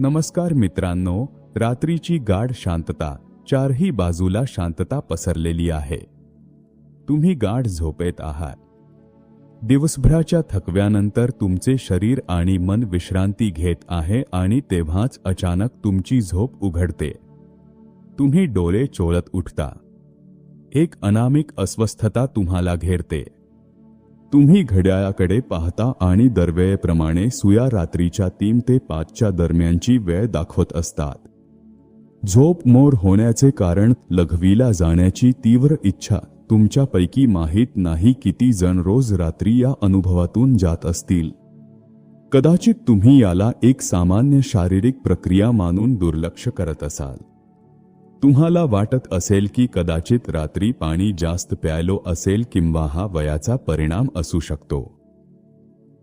नमस्कार मित्रांनो रात्रीची गाढ शांतता चारही बाजूला शांतता पसरलेली आहे. तुम्ही गाढ झोपेत आहात. दिवसभराच्या थकव्यानंतर तुमचे शरीर आणि मन विश्रांती घेत आहे आणि तेव्हाच अचानक तुमची झोप उघडते. तुम्ही डोळे चोळत उठता. एक अनामिक अस्वस्थता तुम्हाला घेरते. तुम्ही घड्याळाकडे पाहता आणि दरवेळेप्रमाणे सुया रात्रीच्या तीन ते पाचच्या दरम्यानची वेळ दाखवत असतात. झोप मोर होण्याचे कारण लघवीला जाण्याची तीव्र इच्छा तुमच्यापैकी माहीत नाही किती जण रोज रात्री या अनुभवातून जात असतील. कदाचित तुम्ही याला एक सामान्य शारीरिक प्रक्रिया मानून दुर्लक्ष करत असाल. तुम्हाला वाटत असेल की कदाचित रात्री पाणी जास्त प्यायलो असेल किंवा हा वयाचा परिणाम असू शकतो.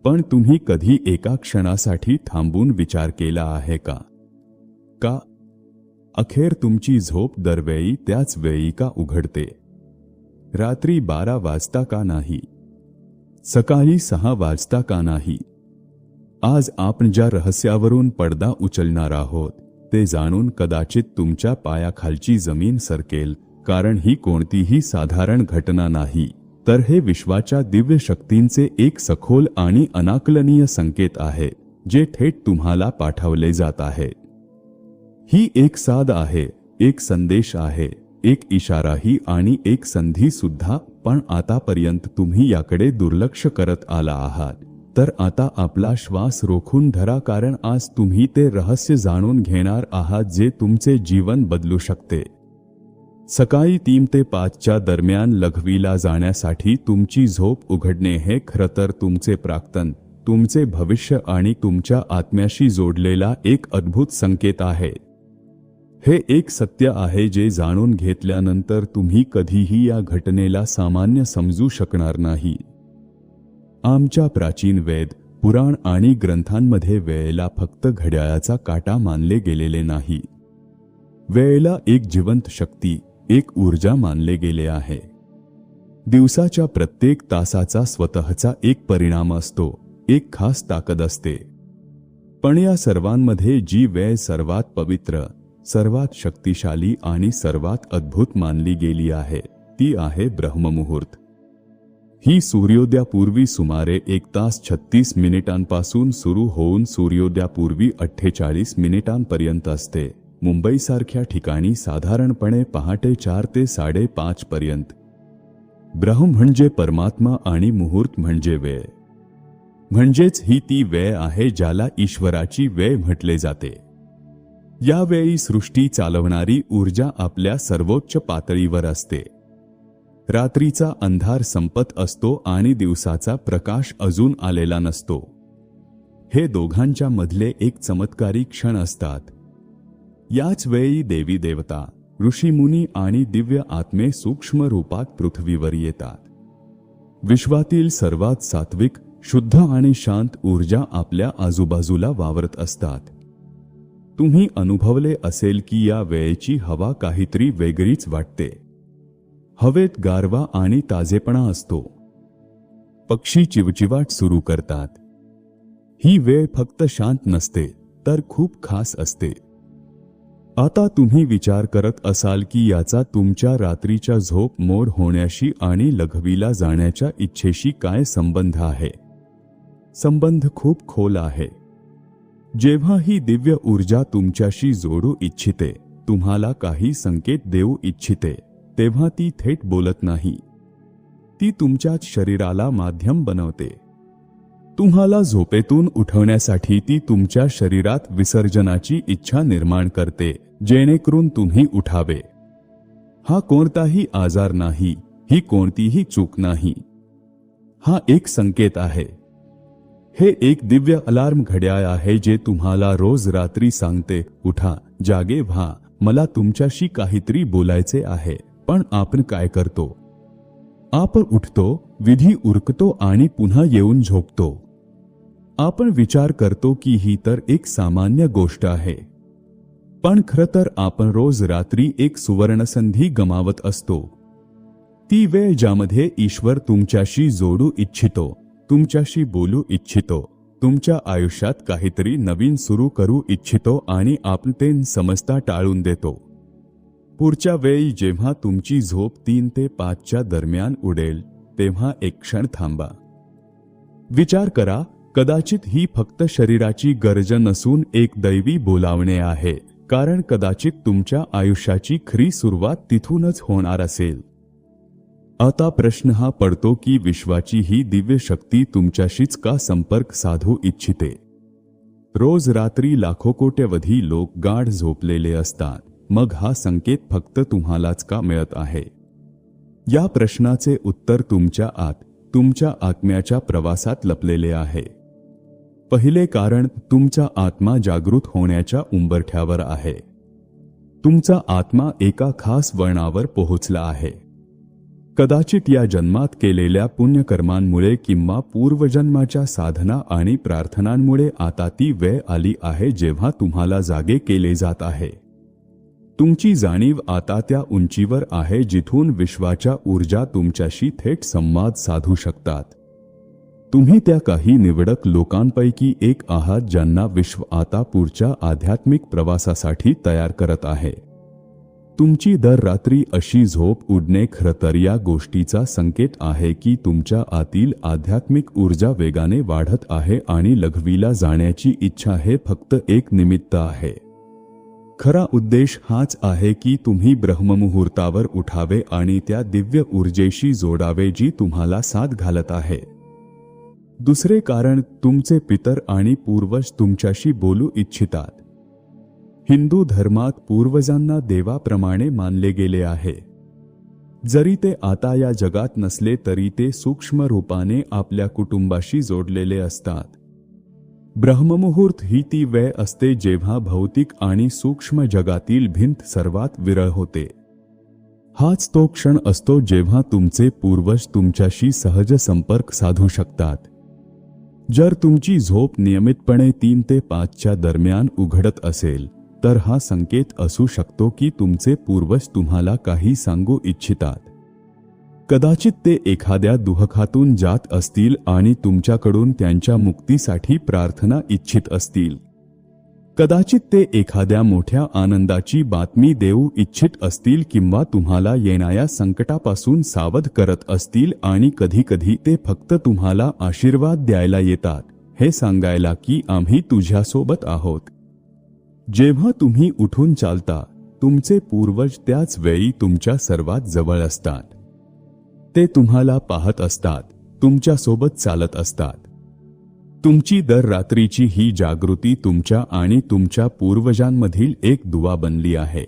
पण तुम्ही कधी एका क्षणासाठी थांबून विचार केला आहे का? का? अखेर तुमची झोप दरवेळी त्याच वेळी का उघडते? रात्री बारा वाजता का नाही? सकाळी सहा वाजता का नाही? आज आपण ज्या रहस्यावरून पडदा उचलणार आहोत ते जाणून कदाचित तुमच्या पायाखालची जमीन सरकेल कारण ही कोणतीही साधारण घटना नाही. तर हे विश्वाच्या दिव्य शक्तींचे एक सखोल आणि अनाकलनीय संकेत आहे जे थेट तुम्हाला पाठवले जात आहे. ही एक साध आहे एक संदेश आहे एक इशाराही आणि एक संधी सुद्धा पण आतापर्यंत तुम्ही याकडे दुर्लक्ष करत आला आहात. तर आता आपला श्वास रोखून धरा कारण आज तुम्ही ते रहस्य जाणून घेणार आहात जे तुमचे जीवन बदलू शकते. सकाळी तीन ते पाचच्या दरम्यान लघवीला जाण्यासाठी तुमची झोप उघडणे हे खरं तर तुमचे प्राक्तन तुमचे भविष्य आणि तुमच्या आत्म्याशी जोडलेला एक अद्भुत संकेत आहे. हे एक सत्य आहे जे जाणून घेतल्यानंतर तुम्ही कधीही या घटनेला सामान्य समजू शकणार नाही. आमच्या प्राचीन वेद पुराण आणि ग्रंथांमध्ये वेळेला फक्त घड्याळाचा काटा मानले गेलेले नाही. वेळेला एक जिवंत शक्ती एक ऊर्जा मानले गेले आहे. दिवसाच्या प्रत्येक तासाचा स्वतःचा एक परिणाम असतो एक खास ताकद असते. पण या सर्वांमध्ये जी वेळ सर्वात पवित्र सर्वात शक्तिशाली आणि सर्वात अद्भुत मानली गेली आहे ती आहे ब्रह्ममुहूर्त. ही सूर्योदयापूर्वी सुमारे एक तास छत्तीस मिनिटांपासून सुरू होऊन सूर्योदयापूर्वी अठ्ठेचाळीस मिनिटांपर्यंत असते. मुंबईसारख्या ठिकाणी साधारणपणे पहाटे चार ते साडेपाच पर्यंत. ब्रह्म म्हणजे परमात्मा आणि मुहूर्त म्हणजे वेळ. म्हणजेच ही ती वेळ आहे ज्याला ईश्वराची वेळ म्हटले जाते. यावेळी सृष्टी चालवणारी ऊर्जा आपल्या सर्वोच्च पातळीवर असते. रात्रीचा अंधार संपत असतो आणि दिवसाचा प्रकाश अजून आलेला नसतो. हे दोघांच्या मधले एक चमत्कारी क्षण असतात. याच वेळी देवी देवता ऋषीमुनी आणि दिव्य आत्मे सूक्ष्म रूपात पृथ्वीवर येतात. विश्वातील सर्वात सात्विक शुद्ध आणि शांत ऊर्जा आपल्या आजूबाजूला वावरत असतात. तुम्ही अनुभवले असेल की या वेळेची हवा काहीतरी वेगळीच वाटते. हवेत गारवा आणि ताजेपणा असतो. पक्षी चिवचिवाट सुरू करतात. ही वेळ फक्त शांत नसते तर खूप खास असते. आता तुम्ही विचार करत असाल की याचा तुमच्या रात्रीच्या झोप मोड होण्याशी आणि लघवीला जाण्याच्या इच्छेशी काय संबंध आहे? संबंध खूप खोल आहे. जेव्हा ही दिव्य ऊर्जा तुमच्याशी जोडू इच्छिते तुम्हाला काही संकेत देऊ इच्छिते. तेव्हा ती थेट बोलत नाही. ती तुमच्याच शरीराला माध्यम बनवते. तुम्हाला झोपेतून उठवण्यासाठी ती तुमच्या शरीरात विसर्जनाची इच्छा निर्माण करते जेणेकरून तुम्ही उठावे. हा कोणताही आजार नाही ही कोणतीही चूक नाही. हा एक संकेत आहे. हे एक दिव्य अलार्म घड्याळ आहे जे तुम्हाला रोज रात्री सांगते उठा जागे व्हा मला तुमच्याशी काहीतरी बोलायचे आहे. पण आपण काय करतो? आपण उठतो विधी उरकतो आणि पुन्हा येऊन झोपतो. आपण विचार करतो की ही तर एक सामान्य गोष्ट आहे. पण खरं तर आपण रोज रात्री एक सुवर्णसंधी गमावत असतो. ती वेळ ज्यामध्ये ईश्वर तुमच्याशी जोडू इच्छितो तुमच्याशी बोलू इच्छितो तुमच्या आयुष्यात काहीतरी नवीन सुरू करू इच्छितो आणि आपण ते समजता टाळून देतो. पुढच्या वेळी जेव्हा तुमची झोप तीन ते पाचच्या दरम्यान उडेल तेव्हा एक क्षण थांबा. विचार करा कदाचित ही फक्त शरीराची गरज नसून एक दैवी बोलावणे आहे कारण कदाचित तुमच्या आयुष्याची खरी सुरुवात तिथूनच होणार असेल. आता प्रश्न हा पडतो की विश्वाची ही दिव्य शक्ती तुमच्याशीच का संपर्क साधू इच्छिते? रोज रात्री लाखो कोट्यवधी लोक गाढ झोपलेले असतात. मग हा संकेत फक्त तुम्हालाच का मिळत आहे? या प्रश्नाचे उत्तर तुमच्या आत तुमच्या आत्म्याच्या प्रवासात लपलेले आहे. पहिले कारण तुमचा आत्मा जागृत होण्याच्या उंबरठ्यावर आहे. तुमचा आत्मा एका खास वळणावर पोहोचला आहे. कदाचित या जन्मात केलेल्या पुण्यकर्मांमुळे किंवा पूर्वजन्माच्या साधना आणि प्रार्थनांमुळे आता ती वेळ आली आहे जेव्हा तुम्हाला जागे केले जात आहे. तुमची जाणीव आता त्या उंचीवर आहे जिथून विश्वाच्या ऊर्जा तुमच्याशी थेट संवाद साधू शकतात. तुम्ही त्या काही निवडक लोकांपैकी एक आहात ज्यांना विश्व आता पुढच्या आध्यात्मिक प्रवासासाठी तयार करत आहे. तुमची दर रात्री अशी झोप उडणे खरतर या गोष्टीचा संकेत आहे की तुमच्या आतील आध्यात्मिक ऊर्जा वेगाने वाढत आहे आणि लघवीला जाण्याची इच्छा हे फक्त एक निमित्त आहे. खरा उद्देश हाच आहे की तुम्ही ब्रह्ममुहूर्तावर उठावे आणि त्या दिव्य ऊर्जेशी जोडावे जी तुम्हाला साथ घालत आहे. दुसरे कारण तुमचे पितर आणि पूर्वज तुमच्याशी बोलू इच्छितात. हिंदू धर्मात पूर्वजांना देवाप्रमाणे मानले गेले आहे. जरी ते आता या जगात नसले तरी ते सूक्ष्म रूपाने आपल्या कुटुंबाशी जोडलेले असतात. ब्रह्ममुहूर्त ही ती वेळ असते जेव्हा भौतिक आणि सूक्ष्म जगातील भिंत सर्वात विरळ होते. हाच तो क्षण असतो जेव्हा तुमचे पूर्वज तुमच्याशी सहज संपर्क साधू शकतात. जर तुमची झोप नियमितपणे तीन ते पाचच्या दरम्यान उघडत असेल तर हा संकेत असू शकतो की तुमचे पूर्वज तुम्हाला काही सांगू इच्छितात. कदाचित ते एखाद्या दुहखातून जात असतील आणि तुमच्याकडून त्यांच्या मुक्तीसाठी प्रार्थना इच्छित असतील. कदाचित ते एखाद्या मोठ्या आनंदाची बातमी देऊ इच्छित असतील किंवा तुम्हाला येणाऱ्या संकटापासून सावध करत असतील आणि कधीकधी ते फक्त तुम्हाला आशीर्वाद द्यायला येतात हे सांगायला की आम्ही तुझ्यासोबत आहोत. जेव्हा तुम्ही उठून चालता तुमचे पूर्वज त्याच वेळी तुमच्या सर्वात जवळ असतात. ते तुम्हाला पाहत असतात तुमच्यासोबत चालत असतात. तुमची दर रात्रीची ही जागृती तुमच्या आणि तुमच्या पूर्वजांमधील एक दुवा बनली आहे.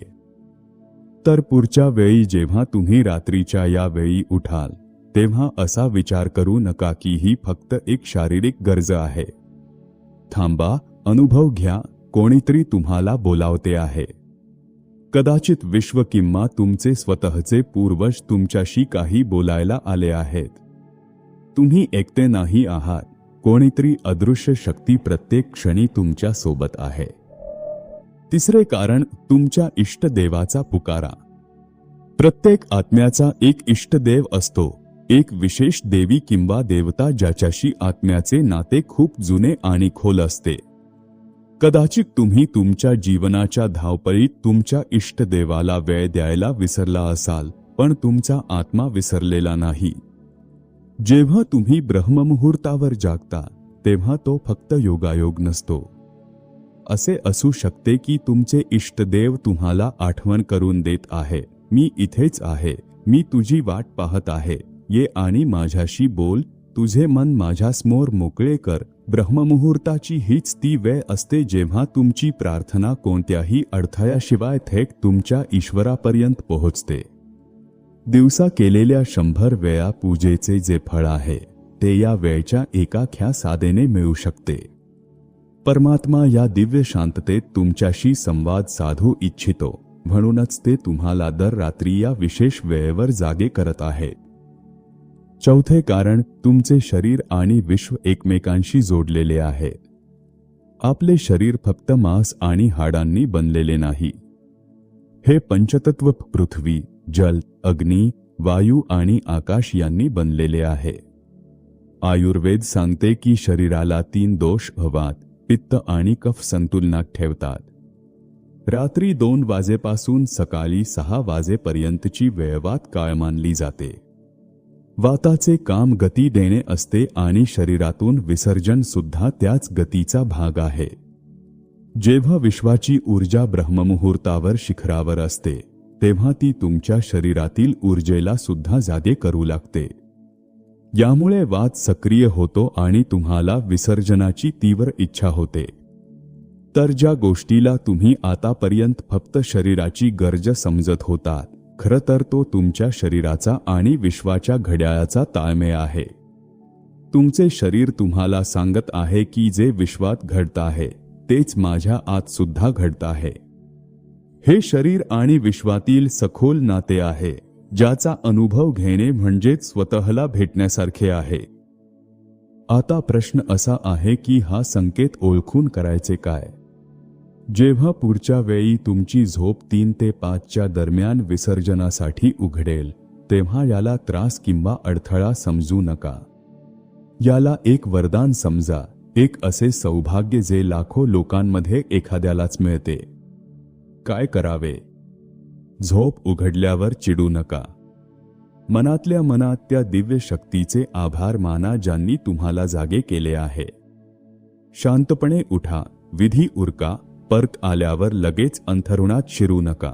तर पुढच्या वेळी जेव्हा तुम्ही रात्रीच्या या वेळी उठाल तेव्हा असा विचार करू नका की ही फक्त एक शारीरिक गरज आहे. थांबा अनुभव घ्या कोणीतरी तुम्हाला बोलावते आहे. कदाचित विश्व किंवा तुमचे स्वतःचे पूर्वज तुमच्याशी काही बोलायला आले आहेत. तुम्ही एकटे नाही आहात. कोणीतरी अदृश्य शक्ती प्रत्येक क्षणी तुमच्यासोबत आहे. तिसरे कारण तुमच्या इष्टदेवाचा पुकारा. प्रत्येक आत्म्याचा एक इष्टदेव असतो. एक विशेष देवी किंवा देवता ज्याच्याशी आत्म्याचे नाते खूप जुने आणि खोल असते. कदाचित तुम्ही तुमच्या जीवनाच्या धावपळीत तुमच्या इष्टदेवाला वेळ द्यायला विसरला असाल पण तुमचा आत्मा विसरलेला नाही. जेव्हा तुम्ही ब्रह्ममुहूर्तावर जागता तेव्हा तो फक्त योगायोग नसतो. असे असू शकते की तुमचे इष्टदेव तुम्हाला आठवण करून देत आहे मी इथेच आहे मी तुझी वाट पाहत आहे ये आणि माझ्याशी बोल तुझे मन माझ्यासमोर मोकळे कर ब्रह्ममुहूर्ताची हीच ती वेळ असते जेव्हा तुमची प्रार्थना कोणत्याही अडथळ्याशिवाय थेट तुमच्या ईश्वरापर्यंत पोहोचते. दिवसा केलेल्या शंभर वेळा पूजेचे जे फळ आहे ते या वेळच्या एकाख्या साधेने मिळू शकते. परमात्मा या दिव्य शांततेत तुमच्याशी संवाद साधू इच्छितो म्हणूनच ते तुम्हाला दर रात्री या विशेष वेळेवर जागे करत आहेत चौथे कारण तुमचे शरीर आणि विश्व एकमेकांशी जोडलेले आहे. आपले शरीर फक्त मांस आणि हाडांनी बनलेले नाही. हे पंचतत्व पृथ्वी जल अग्नी वायू आणि आकाश यांनी बनलेले आहे. आयुर्वेद सांगते की शरीराला तीन दोष हवात पित्त आणि कफ संतुलनात ठेवतात. रात्री दोन वाजेपासून सकाळी सहा वाजेपर्यंतची वेळवात काळ मानली जाते. वाताचे काम गती देणे असते आणि शरीरातून विसर्जन सुद्धा त्याच गतीचा भाग आहे. जेव्हा विश्वाची ऊर्जा ब्रह्ममुहूर्तावर शिखरावर असते तेव्हा ती तुमच्या शरीरातील ऊर्जेला सुद्धा जागे करू लागते. यामुळे वाद सक्रिय होतो आणि तुम्हाला विसर्जनाची तीव्र इच्छा होते. तर ज्या गोष्टीला तुम्ही आतापर्यंत फक्त शरीराची गरज समजत होतात खरं तर तो तुमच्या शरीराचा आणि विश्वाच्या घड्याळाचा ताळमेळ आहे. तुमचे शरीर तुम्हाला सांगत आहे की जे विश्वात घडत आहे तेच माझ्या आत सुद्धा घडत आहे. हे शरीर आणि विश्वातील सखोल नाते आहे ज्याचा अनुभव घेणे म्हणजेच स्वतःला भेटण्यासारखे आहे. आता प्रश्न असा आहे की हा संकेत ओळखून करायचे काय? जेव्हा पुढच्या वेळी तुमची झोप तीन ते पाचच्या दरम्यान विसर्जनासाठी उघडेल तेव्हा याला त्रास किंवा अडथळा समजू नका. याला एक वरदान समजा एक असे सौभाग्य जे लाखो लोकांमध्ये एखाद्यालाच मिळते. काय करावे? झोप उघडल्यावर चिडू नका. मनातल्या मनात त्या दिव्य शक्तीचे आभार माना ज्यांनी तुम्हाला जागे केले आहे. शांतपणे उठा विधी उरका संपर्क आल्यावर लगेच अंथरुणात शिरू नका.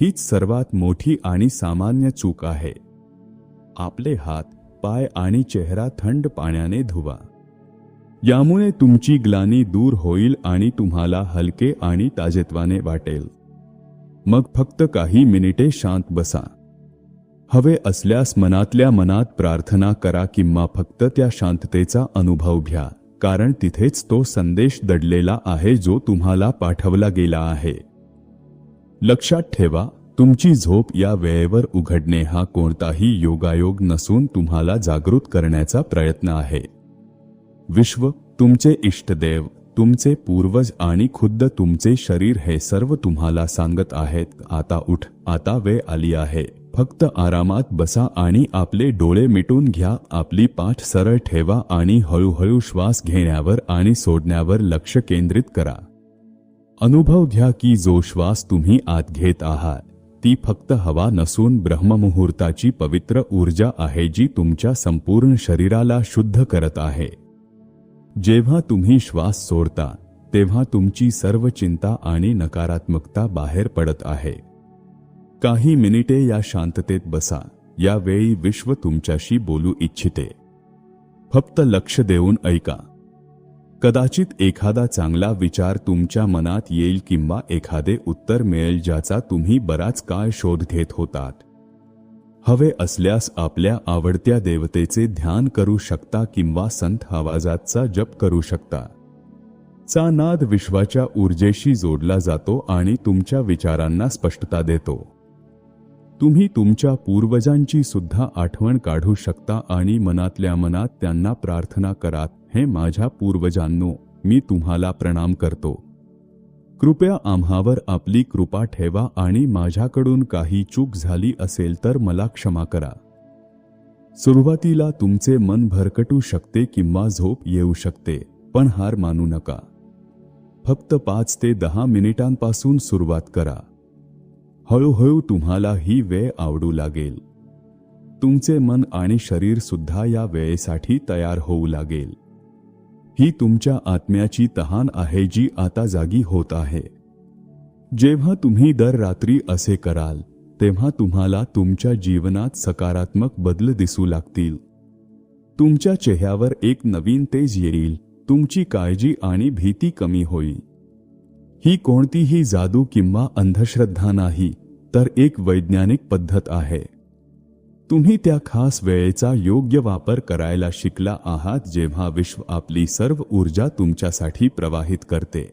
हीच सर्वात मोठी आणि सामान्य चूक आहे. आपले हात पाय आणि चेहरा थंड पाण्याने धुवा. यामुळे तुमची ग्लानी दूर होईल आणि तुम्हाला हलके आणि ताजेत्वाने वाटेल. मग फक्त काही मिनिटे शांत बसा. हवे असल्यास मनातल्या मनात प्रार्थना करा किंवा फक्त त्या शांततेचा अनुभव घ्या. कारण तिथेच तो संदेश दडलेला आहे जो तुम्हाला पाठवला गेला आहे. लक्षात ठेवा तुमची झोप या वेळेवर उघडणे हा कोणताही योगायोग नसून तुम्हाला जागृत करण्याचा प्रयत्न आहे. विश्व तुमचे इष्टदेव तुमचे पूर्वज आणि खुद्द तुमचे शरीर हे सर्व तुम्हाला सांगत आहेत आता उठ आता वेळ आली आहे. फक्त आरामात बसा आणि आपले डोळे मिटून घ्या. आपली पाठ सरळ ठेवा आणि हळूहळू श्वास घेण्यावर आणि सोडण्यावर लक्ष केंद्रित करा. अनुभव घ्या की जो श्वास तुम्ही आत घेत आहात ती फक्त हवा नसून ब्रह्ममुहूर्ताची पवित्र ऊर्जा आहे जी तुमच्या संपूर्ण शरीराला शुद्ध करत आहे. जेव्हा तुम्ही श्वास सोडता तेव्हा तुमची सर्व चिंता आणि नकारात्मकता बाहेर पडत आहे. काही मिनिटे या शांततेत बसा. यावेळी विश्व तुमच्याशी बोलू इच्छिते. फक्त लक्ष देऊन ऐका. कदाचित एखादा चांगला विचार तुमच्या मनात येईल किंवा एखादे उत्तर मिळेल ज्याचा तुम्ही बराच काळ शोध घेत होतात. हवे असल्यास आपल्या आवडत्या देवतेचे ध्यान करू शकता किंवा संत आवाजाचा जप करू शकता. चा नाद विश्वाच्या ऊर्जेशी जोडला जातो आणि तुमच्या विचारांना स्पष्टता देतो. तुम्ही तुमच्या पूर्वजांची सुद्धा आठवण काढू शकता आणि मनातल्या मनात त्यांना प्रार्थना करात हे माझ्या पूर्वजांनो मी तुम्हाला प्रणाम करतो. कृपया आम्हावर आपली कृपा ठेवा आणि माझ्याकडून काही चूक झाली असेल तर मला क्षमा करा. सुरुवातीला तुमचे मन भरकटू शकते किंवा झोप येऊ शकते पण हार मानू नका. फक्त पाच ते दहा मिनिटांपासून सुरुवात करा. हळूहळू तुम्हाला ही वेळ आवडू लागेल. तुमचे मन आणि शरीर सुद्धा या वेळेसाठी तयार होऊ लागेल. ही तुमच्या आत्म्याची तहान आहे जी आता जागी होत आहे. जेव्हा तुम्ही दर रात्री असे कराल तेव्हा तुम्हाला तुमच्या जीवनात सकारात्मक बदल दिसू लागतील. तुमच्या चेहऱ्यावर एक नवीन तेज येईल तुमची काळजी आणि भीती कमी होईल. ही कोणतीही जादू किंवा अंधश्रद्धा नाही तर एक वैज्ञानिक पद्धत आहे. तुम्ही त्या खास वेळेचा योग्य वापर करायला शिकला आहात जेव्हा विश्व आपली सर्व ऊर्जा तुमच्यासाठी प्रवाहित करते.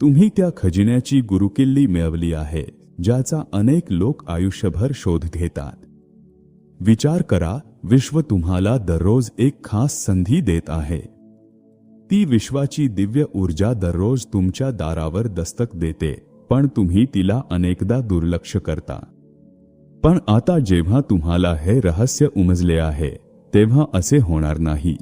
तुम्ही त्या खजिन्याची गुरुकिल्ली मिळवली आहे ज्याचा अनेक लोक आयुष्यभर शोध घेतात. विचार करा विश्व तुम्हाला दररोज एक खास संधी देत आहे. ती विश्वाची दिव्य ऊर्जा दररोज तुमच्या दारावर दस्तक देते पण तुम्ही तिला अनेकदा दुर्लक्ष करता. पण आता जेव्हा तुम्हाला हे रहस्य उमजले आहे तेव्हा असे होणार नाही.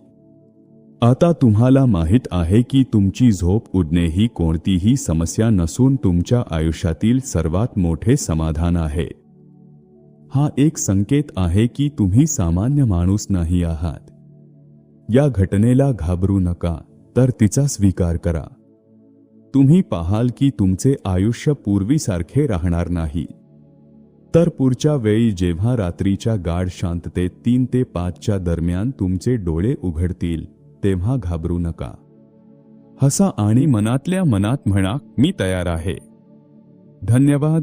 आता तुम्हाला माहीत आहे की तुमची झोप उडणे ही कोणतीही समस्या नसून तुमच्या आयुष्यातील सर्वात मोठे समाधान आहे. हा एक संकेत आहे की तुम्ही सामान्य माणूस नाही आहात. या घटनेला घाबरू नका. तर तिचा स्वीकार करा. तुम्ही पाहाल की तुमचे आयुष्य पूर्वीसारखे राहणार नाही. तर पुढच्या वेळी जेव्हा रात्रीच्या गाढ शांततेत तीन ते पाचच्या दरम्यान तुमचे डोळे उघडतील तेव्हा घाबरू नका. हसा आणि मनातल्या मनात म्हणा मी तयार आहे. धन्यवाद.